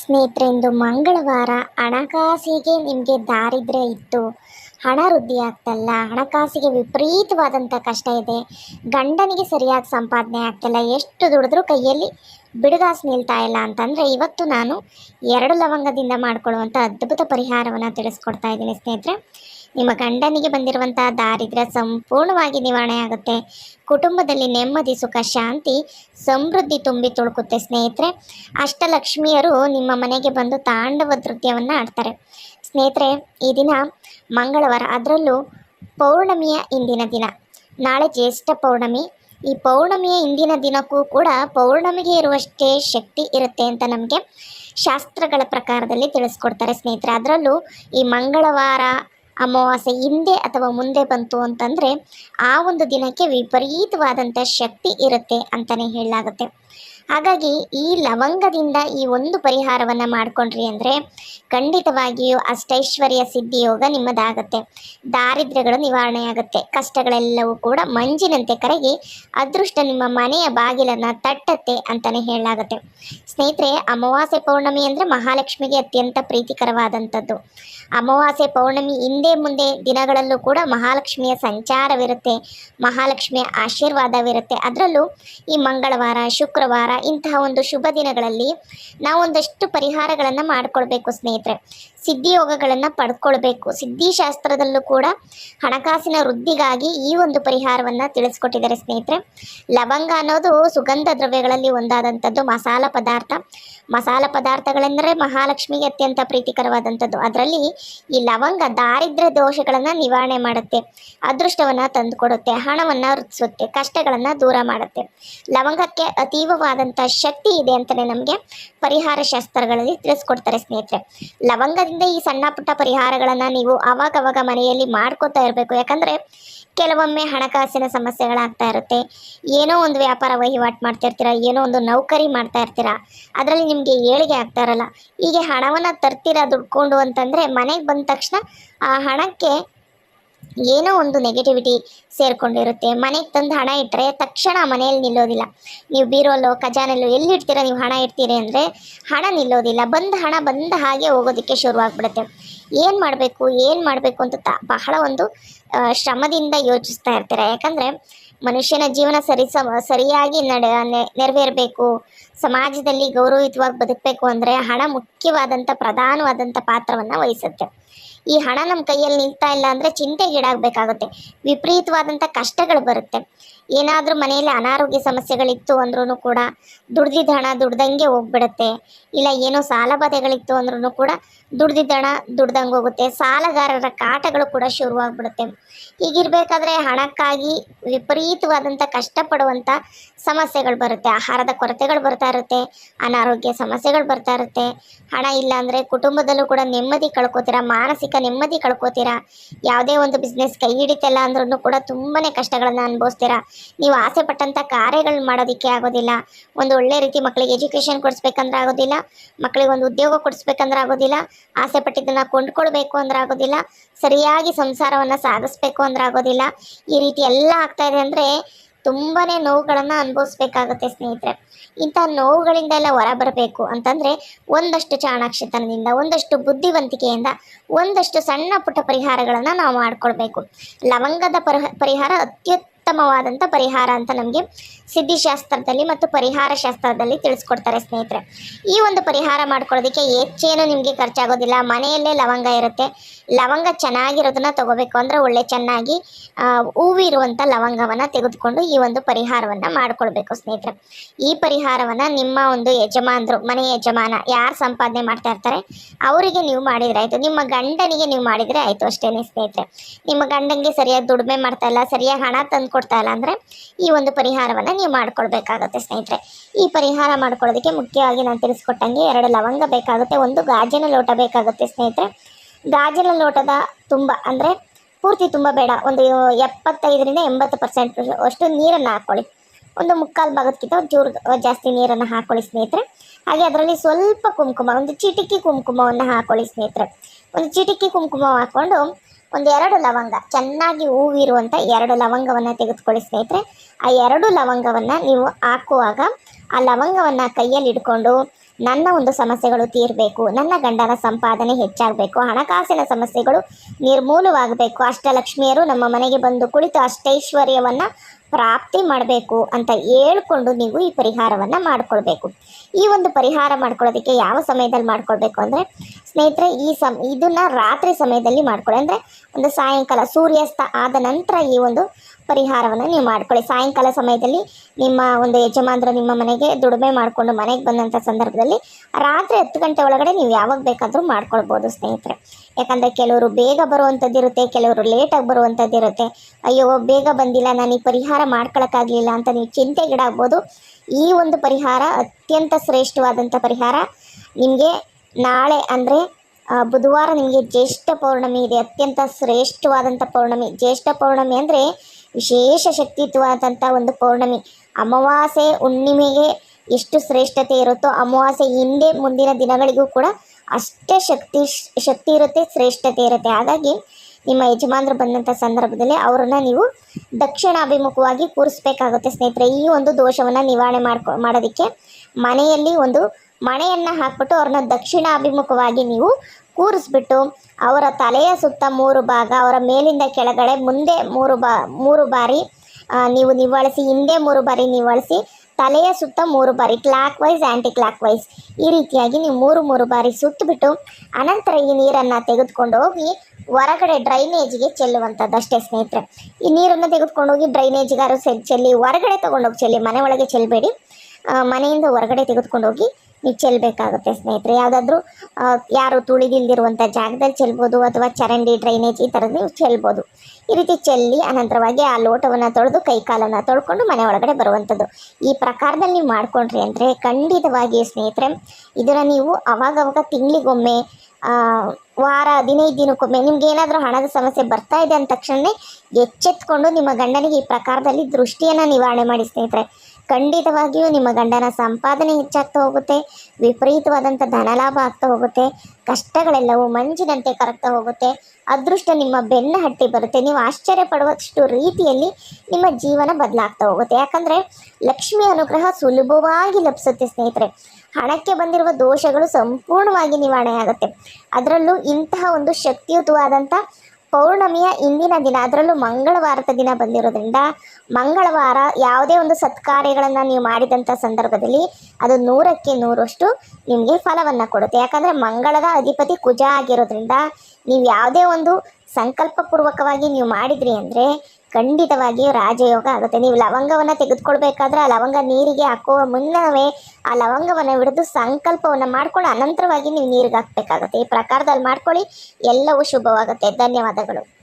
ಸ್ನೇಹಿತರೆ ಇಂದು ಮಂಗಳವಾರ ಹಣಕಾಸಿಗೆ ನಿಮಗೆ ದಾರಿದ್ರ್ಯ ಇತ್ತು. ಹಣ ವೃದ್ಧಿ ಆಗ್ತಲ್ಲ, ಹಣಕಾಸಿಗೆ ವಿಪರೀತವಾದಂಥ ಕಷ್ಟ ಇದೆ. ಗಂಡನಿಗೆ ಸರಿಯಾಗಿ ಸಂಪಾದನೆ ಆಗ್ತಿಲ್ಲ, ಎಷ್ಟು ದುಡಿದ್ರೂ ಕೈಯಲ್ಲಿ ಬಿಡುಗಾಸು ನಿಲ್ತಾ ಇಲ್ಲ ಅಂತಂದರೆ ಇವತ್ತು ನಾನು ಎರಡು ಲವಂಗದಿಂದ ಮಾಡಿಕೊಳ್ಳುವಂಥ ಅದ್ಭುತ ಪರಿಹಾರವನ್ನು ತಿಳಿಸ್ಕೊಡ್ತಾ ಇದ್ದೀನಿ ಸ್ನೇಹಿತರೆ. ನಿಮ್ಮ ಗಂಡನಿಗೆ ಬಂದಿರುವಂತಹ ದಾರಿದ್ರ್ಯ ಸಂಪೂರ್ಣವಾಗಿ ನಿವಾರಣೆ ಆಗುತ್ತೆ. ಕುಟುಂಬದಲ್ಲಿ ನೆಮ್ಮದಿ, ಸುಖ, ಶಾಂತಿ, ಸಮೃದ್ಧಿ ತುಂಬಿ ತುಳುಕುತ್ತೆ ಸ್ನೇಹಿತರೆ. ಅಷ್ಟಲಕ್ಷ್ಮಿಯರು ನಿಮ್ಮ ಮನೆಗೆ ಬಂದು ತಾಂಡವ ನೃತ್ಯವನ್ನು ಆಡ್ತಾರೆ. ಸ್ನೇಹಿತರೆ, ಈ ದಿನ ಮಂಗಳವಾರ, ಅದರಲ್ಲೂ ಪೌರ್ಣಮಿಯ ಇಂದಿನ ದಿನ. ನಾಳೆ ಜ್ಯೇಷ್ಠ ಪೌರ್ಣಮಿ. ಈ ಪೌರ್ಣಮಿಯ ಇಂದಿನ ದಿನಕ್ಕೂ ಕೂಡ ಪೌರ್ಣಮಿಗೆ ಇರುವಷ್ಟೇ ಶಕ್ತಿ ಇರುತ್ತೆ ಅಂತ ನಮಗೆ ಶಾಸ್ತ್ರಗಳ ಪ್ರಕಾರದಲ್ಲಿ ತಿಳಿಸ್ಕೊಡ್ತಾರೆ ಸ್ನೇಹಿತರೆ. ಅದರಲ್ಲೂ ಈ ಮಂಗಳವಾರ ಅಮಾವಾಸ್ಯೆ ಹಿಂದೆ ಅಥವಾ ಮುಂದೆ ಬಂತು ಅಂತಂದರೆ ಆ ಒಂದು ದಿನಕ್ಕೆ ವಿಪರೀತವಾದಂಥ ಶಕ್ತಿ ಇರುತ್ತೆ ಅಂತಲೇ ಹೇಳಲಾಗುತ್ತೆ. ಹಾಗಾಗಿ ಈ ಲವಂಗದಿಂದ ಈ ಒಂದು ಪರಿಹಾರವನ್ನು ಮಾಡಿಕೊಂಡ್ರಿ ಅಂದರೆ ಖಂಡಿತವಾಗಿಯೂ ಅಷ್ಟೈಶ್ವರ್ಯ ಸಿದ್ಧಿಯೋಗ ನಿಮ್ಮದಾಗತ್ತೆ. ದಾರಿದ್ರ್ಯಗಳು ನಿವಾರಣೆ ಆಗುತ್ತೆ. ಕಷ್ಟಗಳೆಲ್ಲವೂ ಕೂಡ ಮಂಜಿನಂತೆ ಕರಗಿ ಅದೃಷ್ಟ ನಿಮ್ಮ ಮನೆಯ ಬಾಗಿಲನ್ನು ತಟ್ಟತ್ತೆ ಅಂತಲೇ ಹೇಳಲಾಗುತ್ತೆ. ಸ್ನೇಹಿತರೆ, ಅಮಾವಾಸ್ಯೆ ಪೌರ್ಣಮಿ ಅಂದರೆ ಮಹಾಲಕ್ಷ್ಮಿಗೆ ಅತ್ಯಂತ ಪ್ರೀತಿಕರವಾದಂಥದ್ದು. ಅಮಾವಾಸ್ಯೆ ಪೌರ್ಣಮಿ ಹಿಂದೆ ಮುಂದೆ ದಿನಗಳಲ್ಲೂ ಕೂಡ ಮಹಾಲಕ್ಷ್ಮಿಯ ಸಂಚಾರವಿರುತ್ತೆ. ಮಹಾಲಕ್ಷ್ಮಿಯ ಆಶೀರ್ವಾದವಿರುತ್ತೆ. ಅದರಲ್ಲೂ ಈ ಮಂಗಳವಾರ, ಶುಕ್ರವಾರ ಇಂತಹ ಒಂದು ಶುಭ ದಿನಗಳಲ್ಲಿ ನಾವೊಂದಷ್ಟು ಪರಿಹಾರಗಳನ್ನು ಮಾಡಿಕೊಳ್ಬೇಕು ಸ್ನೇಹಿತರೆ. ಸಿದ್ಧಿಯೋಗಗಳನ್ನು ಪಡ್ಕೊಳ್ಬೇಕು. ಸಿದ್ಧಿಶಾಸ್ತ್ರದಲ್ಲೂ ಕೂಡ ಹಣಕಾಸಿನ ವೃದ್ಧಿಗಾಗಿ ಈ ಒಂದು ಪರಿಹಾರವನ್ನು ತಿಳಿಸ್ಕೊಟ್ಟಿದ್ದಾರೆ ಸ್ನೇಹಿತರೆ. ಲವಂಗ ಅನ್ನೋದು ಸುಗಂಧ ದ್ರವ್ಯಗಳಲ್ಲಿ ಒಂದಾದಂಥದ್ದು ಮಸಾಲ ಪದಾರ್ಥ. ಮಸಾಲ ಪದಾರ್ಥಗಳೆಂದರೆ ಮಹಾಲಕ್ಷ್ಮಿಗೆ ಅತ್ಯಂತ ಪ್ರೀತಿಕರವಾದಂಥದ್ದು. ಅದರಲ್ಲಿ ಈ ಲವಂಗ ದಾರಿದ್ರ್ಯ ದೋಷಗಳನ್ನು ನಿವಾರಣೆ ಮಾಡುತ್ತೆ, ಅದೃಷ್ಟವನ್ನು ತಂದುಕೊಡುತ್ತೆ, ಹಣವನ್ನು ವೃದ್ಧಿಸುತ್ತೆ, ಕಷ್ಟಗಳನ್ನು ದೂರ ಮಾಡುತ್ತೆ. ಲವಂಗಕ್ಕೆ ಅತೀವವಾದಂಥ ಶಕ್ತಿ ಇದೆ ಅಂತಲೇ ನಮಗೆ ಪರಿಹಾರ ಶಾಸ್ತ್ರಗಳಲ್ಲಿ ತಿಳಿಸ್ಕೊಡ್ತಾರೆ ಸ್ನೇಹಿತರೆ. ಲವಂಗದಿಂದ ಈ ಸಣ್ಣ ಪುಟ್ಟ ಪರಿಹಾರಗಳನ್ನು ನೀವು ಅವಾಗವಾಗ ಮನೆಯಲ್ಲಿ ಮಾಡ್ಕೋತಾ ಇರಬೇಕು. ಯಾಕಂದರೆ ಕೆಲವೊಮ್ಮೆ ಹಣಕಾಸಿನ ಸಮಸ್ಯೆಗಳಾಗ್ತಾ ಇರುತ್ತೆ. ಏನೋ ಒಂದು ವ್ಯಾಪಾರ ವಹಿವಾಟು ಮಾಡ್ತಾ ಇರ್ತೀರಾ, ಏನೋ ಒಂದು ನೌಕರಿ ಮಾಡ್ತಾ ಇರ್ತೀರಾ, ಅದರಲ್ಲಿ ನಿಮಗೆ ಏಳಿಗೆ ಆಗ್ತಾ ಇರಲ್ಲ ಹೀಗೆ ಹಣವನ್ನು ತರ್ತೀರಾ ದುಡ್ಕೊಂಡು ಅಂತಂದರೆ ಮನೆಗೆ ಬಂದ ತಕ್ಷಣ ಆ ಹಣಕ್ಕೆ ಏನೋ ಒಂದು ನೆಗೆಟಿವಿಟಿ ಸೇರಿಕೊಂಡಿರುತ್ತೆ. ಮನೆಗೆ ತಂದು ಹಣ ಇಟ್ಟರೆ ತಕ್ಷಣ ಮನೆಯಲ್ಲಿ ನಿಲ್ಲೋದಿಲ್ಲ. ನೀವು ಬೀರೋಲ್ಲೋ, ಖಜಾನೆಲ್ಲೋ ಎಲ್ಲಿ ಇಡ್ತೀರ ನೀವು ಹಣ ಇಡ್ತೀರಿ ಅಂದರೆ ಹಣ ನಿಲ್ಲೋದಿಲ್ಲ. ಬಂದ ಹಣ ಬಂದ ಹಾಗೆ ಹೋಗೋದಕ್ಕೆ ಶುರುವಾಗ್ಬಿಡುತ್ತೆ. ಏನು ಮಾಡಬೇಕು ಏನು ಮಾಡಬೇಕು ಅಂತ ತ ಬಹಳ ಒಂದು ಶ್ರಮದಿಂದ ಯೋಚಿಸ್ತಾ ಇರ್ತೀರ. ಯಾಕಂದರೆ ಮನುಷ್ಯನ ಜೀವನ ಸರಿ ಸರಿಯಾಗಿ ನಡೆ ನೆರವೇರಬೇಕು. ಸಮಾಜದಲ್ಲಿ ಗೌರವಯುತವಾಗಿ ಬದುಕಬೇಕು ಅಂದರೆ ಹಣ ಮುಖ್ಯವಾದಂಥ ಪ್ರಧಾನವಾದಂಥ ಪಾತ್ರವನ್ನು ವಹಿಸುತ್ತೆ. ಈ ಹಣ ನಮ್ಮ ಕೈಯಲ್ಲಿ ನಿಲ್ತಾ ಇಲ್ಲ ಅಂದರೆ ಚಿಂತೆಗೀಡಾಗಬೇಕಾಗುತ್ತೆ ವಿಪರೀತವಾದಂಥ ಕಷ್ಟಗಳು ಬರುತ್ತೆ. ಏನಾದರೂ ಮನೆಯಲ್ಲಿ ಅನಾರೋಗ್ಯ ಸಮಸ್ಯೆಗಳಿತ್ತು ಅಂದ್ರೂ ಕೂಡ ದುಡ್ದಿದ್ದ ಹಣ ದುಡ್ದಂಗೆ ಹೋಗ್ಬಿಡುತ್ತೆ. ಇಲ್ಲ ಏನೋ ಸಾಲ ಬಾಧೆಗಳಿತ್ತು ಅಂದ್ರೂ ಕೂಡ ದುಡ್ದಿದ್ದ ಹಣ ದುಡ್ದಂಗೆ ಹೋಗುತ್ತೆ. ಸಾಲಗಾರರ ಕಾಟಗಳು ಕೂಡ ಶುರುವಾಗ್ಬಿಡುತ್ತೆ. ಹೀಗಿರಬೇಕಾದ್ರೆ ಹಣಕ್ಕಾಗಿ ವಿಪರೀತವಾದಂಥ ಕಷ್ಟಪಡುವಂಥ ಸಮಸ್ಯೆಗಳು ಬರುತ್ತೆ. ಆಹಾರದ ಕೊರತೆಗಳು ಬರ್ತಾ ಇರುತ್ತೆ, ಅನಾರೋಗ್ಯ ಸಮಸ್ಯೆಗಳು ಬರ್ತಾ ಇರುತ್ತೆ. ಹಣ ಇಲ್ಲ ಅಂದರೆ ಕುಟುಂಬದಲ್ಲೂ ಕೂಡ ನೆಮ್ಮದಿ ಕಳ್ಕೊತೀರಾ, ಮಾನಸಿಕ ನೆಮ್ಮದಿ ಕಳ್ಕೊತೀರಾ? ಯಾವುದೇ ಒಂದು ಬಿಸ್ನೆಸ್ ಕೈ ಹಿಡಿತಲ್ಲ ಅಂದ್ರೂ ಕೂಡ ತುಂಬಾ ಕಷ್ಟಗಳನ್ನು ಅನುಭವಿಸ್ತೀರಾ? ನೀವು ಆಸೆ ಪಟ್ಟಂಥ ಕಾರ್ಯಗಳು ಮಾಡೋದಕ್ಕೆ ಆಗೋದಿಲ್ಲ. ಒಂದು ಒಳ್ಳೆ ರೀತಿ ಮಕ್ಕಳಿಗೆ ಎಜುಕೇಷನ್ ಕೊಡಿಸ್ಬೇಕಂದ್ರೆ ಆಗೋದಿಲ್ಲ. ಮಕ್ಕಳಿಗೆ ಒಂದು ಉದ್ಯೋಗ ಕೊಡಿಸ್ಬೇಕಂದ್ರೆ ಆಗೋದಿಲ್ಲ. ಆಸೆ ಪಟ್ಟಿದ್ದನ್ನು ಕೊಂಡ್ಕೊಳ್ಬೇಕು ಅಂದ್ರೆ ಆಗೋದಿಲ್ಲ. ಸರಿಯಾಗಿ ಸಂಸಾರವನ್ನು ಸಾಗಿಸ್ಬೇಕು ಅಂದ್ರೆ ಆಗೋದಿಲ್ಲ. ಈ ರೀತಿ ಎಲ್ಲ ಆಗ್ತಾ ಇದೆ ಅಂದರೆ ತುಂಬಾ ನೋವುಗಳನ್ನು ಅನುಭವಿಸ್ಬೇಕಾಗುತ್ತೆ ಸ್ನೇಹಿತರೆ. ಇಂಥ ನೋವುಗಳಿಂದ ಎಲ್ಲ ಹೊರ ಬರಬೇಕು ಅಂತಂದರೆ ಒಂದಷ್ಟು ಚಾಣಾಕ್ಷತನದಿಂದ, ಒಂದಷ್ಟು ಬುದ್ಧಿವಂತಿಕೆಯಿಂದ, ಒಂದಷ್ಟು ಸಣ್ಣ ಪುಟ್ಟ ಪರಿಹಾರಗಳನ್ನು ನಾವು ಮಾಡ್ಕೊಳ್ಬೇಕು. ಲವಂಗದ ಪರಿಹಾರ ಪರಿಹಾರ ಅತ್ಯುತ್ತಮವಾದಂಥ ಪರಿಹಾರ ಅಂತ ನಮಗೆ ಸಿದ್ಧಿಶಾಸ್ತ್ರದಲ್ಲಿ ಮತ್ತು ಪರಿಹಾರ ಶಾಸ್ತ್ರದಲ್ಲಿ ತಿಳಿಸ್ಕೊಡ್ತಾರೆ ಸ್ನೇಹಿತರೆ. ಈ ಒಂದು ಪರಿಹಾರ ಮಾಡ್ಕೊಳ್ಳೋದಕ್ಕೆ ಹೆಚ್ಚೇನು ನಿಮಗೆ ಖರ್ಚಾಗೋದಿಲ್ಲ. ಮನೆಯಲ್ಲೇ ಲವಂಗ ಇರುತ್ತೆ. ಲವಂಗ ಚೆನ್ನಾಗಿರೋದನ್ನ ತಗೋಬೇಕು ಅಂದರೆ ಒಳ್ಳೆ ಚೆನ್ನಾಗಿ ಹೂವಿರುವಂಥ ಲವಂಗವನ್ನು ತೆಗೆದುಕೊಂಡು ಈ ಒಂದು ಪರಿಹಾರವನ್ನು ಮಾಡ್ಕೊಳ್ಬೇಕು ಸ್ನೇಹಿತರೆ. ಈ ಪರಿಹಾರವನ್ನು ನಿಮ್ಮ ಒಂದು ಯಜಮಾನರು, ಮನೆ ಯಜಮಾನ ಯಾರು ಸಂಪಾದನೆ ಮಾಡ್ತಾ ಇರ್ತಾರೆ, ಅವರಿಗೆ ನೀವು ಮಾಡಿದರೆ ಆಯಿತು. ನಿಮ್ಮ ಗಂಡನಿಗೆ ನೀವು ಮಾಡಿದರೆ ಆಯಿತು ಅಷ್ಟೇ ಸ್ನೇಹಿತರೆ. ನಿಮ್ಮ ಗಂಡನಿಗೆ ಸರಿಯಾಗಿ ದುಡಿಮೆ ಮಾಡ್ತಾ ಇಲ್ಲ, ಸರಿಯಾಗಿ ಹಣ ತಂದು ಕೊಡ್ತಾ ಇಲ್ಲ ಅಂದರೆ ಈ ಒಂದು ಪರಿಹಾರವನ್ನು ನೀವು ಮಾಡ್ಕೊಳ್ಬೇಕಾಗುತ್ತೆ ಸ್ನೇಹಿತರೆ. ಈ ಪರಿಹಾರ ಮಾಡ್ಕೊಳ್ಳೋದಕ್ಕೆ ಮುಖ್ಯವಾಗಿ ನಾನು ತಿಳಿಸ್ಕೊಟ್ಟಂಗೆ ಎರಡು ಲವಂಗ ಬೇಕಾಗುತ್ತೆ, ಒಂದು ಗಾಜಿನ ಲೋಟ ಬೇಕಾಗುತ್ತೆ ಸ್ನೇಹಿತರೆ. ಗಾಜಿನ ಲೋಟದ ತುಂಬ ಅಂದರೆ ಪೂರ್ತಿ ತುಂಬ ಬೇಡ, ಒಂದು ಎಪ್ಪತ್ತೈದರಿಂದ ಎಂಬತ್ತು ಪರ್ಸೆಂಟ್ ಅಷ್ಟು ನೀರನ್ನು ಹಾಕ್ಕೊಳ್ಳಿ ಒಂದು ಮುಕ್ಕಾಲು ಭಾಗದಕ್ಕಿಂತ ಒಂಚೂರು ಜಾಸ್ತಿ ನೀರನ್ನು ಹಾಕ್ಕೊಳ್ಳಿ ಸ್ನೇಹಿತರೆ. ಹಾಗೆ ಅದರಲ್ಲಿ ಸ್ವಲ್ಪ ಕುಂಕುಮ, ಒಂದು ಚಿಟಿಕಿ ಕುಂಕುಮವನ್ನು ಹಾಕ್ಕೊಳ್ಳಿ ಸ್ನೇಹಿತರೆ. ಒಂದು ಚಿಟಿಕಿ ಕುಂಕುಮ ಹಾಕ್ಕೊಂಡು ಒಂದು ಎರಡು ಲವಂಗ, ಚೆನ್ನಾಗಿ ಹೂವಿರುವಂಥ ಎರಡು ಲವಂಗವನ್ನು ತೆಗೆದುಕೊಳ್ಳಿ ಸ್ನೇಹಿತರೆ. ಆ ಎರಡು ಲವಂಗವನ್ನು ನೀವು ಹಾಕುವಾಗ ಆ ಲವಂಗವನ್ನು ಕೈಯಲ್ಲಿ ಇಟ್ಕೊಂಡು ನನ್ನ ಒಂದು ಸಮಸ್ಯೆಗಳು ತೀರಬೇಕು, ನನ್ನ ಗಂಡನ ಸಂಪಾದನೆ ಹೆಚ್ಚಾಗಬೇಕು, ಹಣಕಾಸಿನ ಸಮಸ್ಯೆಗಳು ನಿರ್ಮೂಲವಾಗಬೇಕು, ಅಷ್ಟಲಕ್ಷ್ಮಿಯರು ನಮ್ಮ ಮನೆಗೆ ಬಂದು ಕುಳಿತು ಅಷ್ಟೈಶ್ವರ್ಯವನ್ನು ಪ್ರಾಪ್ತಿ ಮಾಡಬೇಕು ಅಂತ ಹೇಳ್ಕೊಂಡು ನೀವು ಈ ಪರಿಹಾರವನ್ನು ಮಾಡ್ಕೊಳ್ಬೇಕು. ಈ ಒಂದು ಪರಿಹಾರ ಮಾಡ್ಕೊಳ್ಳೋದಕ್ಕೆ ಯಾವ ಸಮಯದಲ್ಲಿ ಮಾಡ್ಕೊಳ್ಬೇಕು ಅಂದರೆ ಸ್ನೇಹಿತರೆ, ಈ ಸಮ್, ಇದನ್ನು ರಾತ್ರಿ ಸಮಯದಲ್ಲಿ ಮಾಡ್ಕೊಳ್ಳಿ. ಅಂದರೆ ಒಂದು ಸಾಯಂಕಾಲ ಸೂರ್ಯಾಸ್ತ ಆದ ನಂತರ ಈ ಒಂದು ಪರಿಹಾರವನ್ನು ನೀವು ಮಾಡ್ಕೊಳ್ಳಿ. ಸಾಯಂಕಾಲ ಸಮಯದಲ್ಲಿ ನಿಮ್ಮ ಒಂದು ಯಜಮಾನರು ನಿಮ್ಮ ಮನೆಗೆ ದುಡಿಮೆ ಮಾಡಿಕೊಂಡು ಮನೆಗೆ ಬಂದಂಥ ಸಂದರ್ಭದಲ್ಲಿ ರಾತ್ರಿ ಹತ್ತು ಗಂಟೆ ಒಳಗಡೆ ನೀವು ಯಾವಾಗ ಬೇಕಾದರೂ ಮಾಡ್ಕೊಳ್ಬೋದು ಸ್ನೇಹಿತರೆ. ಯಾಕಂದರೆ ಕೆಲವರು ಬೇಗ ಬರುವಂಥದ್ದು ಇರುತ್ತೆ, ಕೆಲವರು ಲೇಟಾಗಿ ಬರುವಂಥದ್ದು ಇರುತ್ತೆ. ಅಯ್ಯೋ, ಬೇಗ ಬಂದಿಲ್ಲ, ನಾನು ಈ ಪರಿಹಾರ ಮಾಡ್ಕೊಳಕ್ಕಾಗಲಿಲ್ಲ ಅಂತ ನೀವು ಚಿಂತೆಗೀಡಾಗ್ಬೋದು. ಈ ಒಂದು ಪರಿಹಾರ ಅತ್ಯಂತ ಶ್ರೇಷ್ಠವಾದಂಥ ಪರಿಹಾರ ನಿಮಗೆ ನಾಳೆ ಅಂದರೆ ಬುಧವಾರ ನಿಮಗೆ ಜ್ಯೇಷ್ಠ ಪೌರ್ಣಮಿ ಇದೆ, ಅತ್ಯಂತ ಶ್ರೇಷ್ಠವಾದಂಥ ಪೌರ್ಣಮಿ. ಜ್ಯೇಷ್ಠ ಪೌರ್ಣಮಿ ಅಂದರೆ ವಿಶೇಷ ಶಕ್ತಿಯುತವಾದಂಥ ಒಂದು ಪೌರ್ಣಮಿ. ಅಮಾವಾಸ್ಯೆ ಹುಣ್ಣಿಮೆಗೆ ಎಷ್ಟು ಶ್ರೇಷ್ಠತೆ ಇರುತ್ತೋ, ಅಮಾವಾಸ್ಯೆ ಹಿಂದೆ ಮುಂದಿನ ದಿನಗಳಿಗೂ ಕೂಡ ಅಷ್ಟೇ ಶಕ್ತಿ ಶಕ್ತಿ ಇರುತ್ತೆ, ಶ್ರೇಷ್ಠತೆ ಇರುತ್ತೆ. ಹಾಗಾಗಿ ನಿಮ್ಮ ಯಜಮಾನರು ಬಂದಂಥ ಸಂದರ್ಭದಲ್ಲಿ ಅವರನ್ನು ನೀವು ದಕ್ಷಿಣಾಭಿಮುಖವಾಗಿ ಕೂರಿಸ್ಬೇಕಾಗುತ್ತೆ ಸ್ನೇಹಿತರೆ. ಈ ಒಂದು ದೋಷವನ್ನು ನಿವಾರಣೆ ಮಾಡ್ಕೊ, ಮಾಡೋದಕ್ಕೆ ಮನೆಯಲ್ಲಿ ಒಂದು ಮಣೆಯನ್ನು ಹಾಕ್ಬಿಟ್ಟು ಅವ್ರನ್ನ ದಕ್ಷಿಣಾಭಿಮುಖವಾಗಿ ನೀವು ಕೂರಿಸ್ಬಿಟ್ಟು ಅವರ ತಲೆಯ ಸುತ್ತ ಮೂರು ಭಾಗ, ಅವರ ಮೇಲಿಂದ ಕೆಳಗಡೆ ಮುಂದೆ ಮೂರು ಬಾ, ಮೂರು ಬಾರಿ ನೀವು ನಿವಾಳಿಸಿ ಹಿಂದೆ ಮೂರು ಬಾರಿ ನಿವಾಳಿಸಿ ತಲೆಯ ಸುತ್ತ ಮೂರು ಬಾರಿ clockwise anticlockwise ಈ ರೀತಿಯಾಗಿ ನೀವು ಮೂರು ಮೂರು ಬಾರಿ ಸುತ್ತಬಿಟ್ಟು ಅನಂತರ ಈ ನೀರನ್ನು ತೆಗೆದುಕೊಂಡು ಹೋಗಿ ಹೊರಗಡೆ ಡ್ರೈನೇಜ್ಗೆ ಚೆಲ್ಲುವಂಥದ್ದು ಅಷ್ಟೇ ಸ್ನೇಹಿತರೆ. ಈ ನೀರನ್ನು ತೆಗೆದುಕೊಂಡು ಹೋಗಿ ಡ್ರೈನೇಜ್ಗಾರು ಚೆಲ್ಲಿ, ಹೊರಗಡೆ ತೊಗೊಂಡೋಗಿ ಚೆಲ್ಲಿ, ಮನೆ ಒಳಗೆ ಚೆಲ್ಲಬೇಡಿ ಮನೆಯಿಂದ ಹೊರಗಡೆ ತೆಗೆದುಕೊಂಡು ಹೋಗಿ ನೀವು ಚೆಲ್ಲಬೇಕಾಗುತ್ತೆ ಸ್ನೇಹಿತರೆ. ಯಾವುದಾದ್ರೂ ಯಾರು ತುಳಿದಿಲ್ದಿರುವಂಥ ಜಾಗದಲ್ಲಿ ಚೆಲ್ಬೋದು ಅಥವಾ ಚರಂಡಿ ಡ್ರೈನೇಜ್ ಈ ಥರದ್ದು ನೀವು ಚೆಲ್ಬೋದು. ಈ ರೀತಿ ಚೆಲ್ಲಿ ಅನಂತರವಾಗಿ ಆ ಲೋಟವನ್ನು ತೊಳೆದು ಕೈಕಾಲನ್ನು ತೊಳ್ಕೊಂಡು ಮನೆ ಒಳಗಡೆ ಬರುವಂಥದ್ದು ಈ ಪ್ರಕಾರದಲ್ಲಿ ನೀವು ಮಾಡ್ಕೊಂಡ್ರಿ ಅಂದರೆ ಖಂಡಿತವಾಗಿ ಸ್ನೇಹಿತರೆ, ಇದನ್ನು ನೀವು ಅವಾಗವಾಗ ತಿಂಗಳಿಗೊಮ್ಮೆ ವಾರ ಹದಿನೈದು ದಿನಕ್ಕೊಮ್ಮೆ ನಿಮ್ಗೆ ಏನಾದರೂ ಹಣದ ಸಮಸ್ಯೆ ಬರ್ತಾ ಇದೆ ಅಂದ ತಕ್ಷಣ ಎಚ್ಚೆತ್ಕೊಂಡು ನಿಮ್ಮ ಗಂಡನಿಗೆ ಈ ಪ್ರಕಾರದಲ್ಲಿ ದೃಷ್ಟಿಯನ್ನು ನಿವಾರಣೆ ಮಾಡಿ ಸ್ನೇಹಿತರೆ. ಖಂಡಿತವಾಗಿಯೂ ನಿಮ್ಮ ಗಂಡನ ಸಂಪಾದನೆ ಹೆಚ್ಚಾಗ್ತಾ ಹೋಗುತ್ತೆ, ವಿಪರೀತವಾದಂಥ ಧನಲಾಭ ಆಗ್ತಾ ಹೋಗುತ್ತೆ, ಕಷ್ಟಗಳೆಲ್ಲವೂ ಮಂಜಿನಂತೆ ಕರಗ್ತಾ ಹೋಗುತ್ತೆ, ಅದೃಷ್ಟ ನಿಮ್ಮ ಬೆನ್ನ ಹಟ್ಟಿ ಬರುತ್ತೆ, ನೀವು ಆಶ್ಚರ್ಯ ಪಡುವಷ್ಟು ರೀತಿಯಲ್ಲಿ ನಿಮ್ಮ ಜೀವನ ಬದಲಾಗ್ತಾ ಹೋಗುತ್ತೆ. ಯಾಕಂದರೆ ಲಕ್ಷ್ಮಿ ಅನುಗ್ರಹ ಸುಲಭವಾಗಿ ಲಭಿಸುತ್ತೆ ಸ್ನೇಹಿತರೆ. ಹಣಕ್ಕೆ ಬಂದಿರುವ ದೋಷಗಳು ಸಂಪೂರ್ಣವಾಗಿ ನಿವಾರಣೆ ಆಗುತ್ತೆ ಅದರಲ್ಲೂ ಇಂತಹ ಒಂದು ಶಕ್ತಿಯುತವಾದಂಥ ಪೌರ್ಣಮಿಯ ಇಂದಿನ ದಿನ, ಅದರಲ್ಲೂ ಮಂಗಳವಾರದ ದಿನ ಬಂದಿರೋದ್ರಿಂದ ಮಂಗಳವಾರ ಯಾವುದೇ ಒಂದು ಸತ್ಕಾರ್ಯಗಳನ್ನು ನೀವು ಮಾಡಿದಂಥ ಸಂದರ್ಭದಲ್ಲಿ ಅದು ನೂರಕ್ಕೆ ನೂರಷ್ಟು ನಿಮಗೆ ಫಲವನ್ನು ಕೊಡುತ್ತೆ. ಯಾಕಂದರೆ ಮಂಗಳದ ಅಧಿಪತಿ ಕುಜ ಆಗಿರೋದ್ರಿಂದ ನೀವು ಯಾವುದೇ ಒಂದು ಸಂಕಲ್ಪಪೂರ್ವಕವಾಗಿ ನೀವು ಮಾಡಿದ್ರಿ ಅಂದರೆ ಖಂಡಿತವಾಗಿಯೂ ರಾಜಯೋಗ ಆಗುತ್ತೆ. ನೀವು ಲವಂಗವನ್ನು ತೆಗೆದುಕೊಳ್ಬೇಕಾದ್ರೆ ಆ ಲವಂಗ ನೀರಿಗೆ ಹಾಕುವ ಮುನ್ನವೇ ಆ ಲವಂಗವನ್ನು ಹಿಡಿದು ಸಂಕಲ್ಪವನ್ನು ಮಾಡ್ಕೊಂಡು ಅನಂತರವಾಗಿ ನೀವು ನೀರಿಗೆ ಹಾಕಬೇಕಾಗುತ್ತೆ. ಈ ಪ್ರಕಾರದಲ್ಲಿ ಮಾಡ್ಕೊಳ್ಳಿ. ಎಲ್ಲವೂ ಶುಭವಾಗುತ್ತೆ. ಧನ್ಯವಾದಗಳು.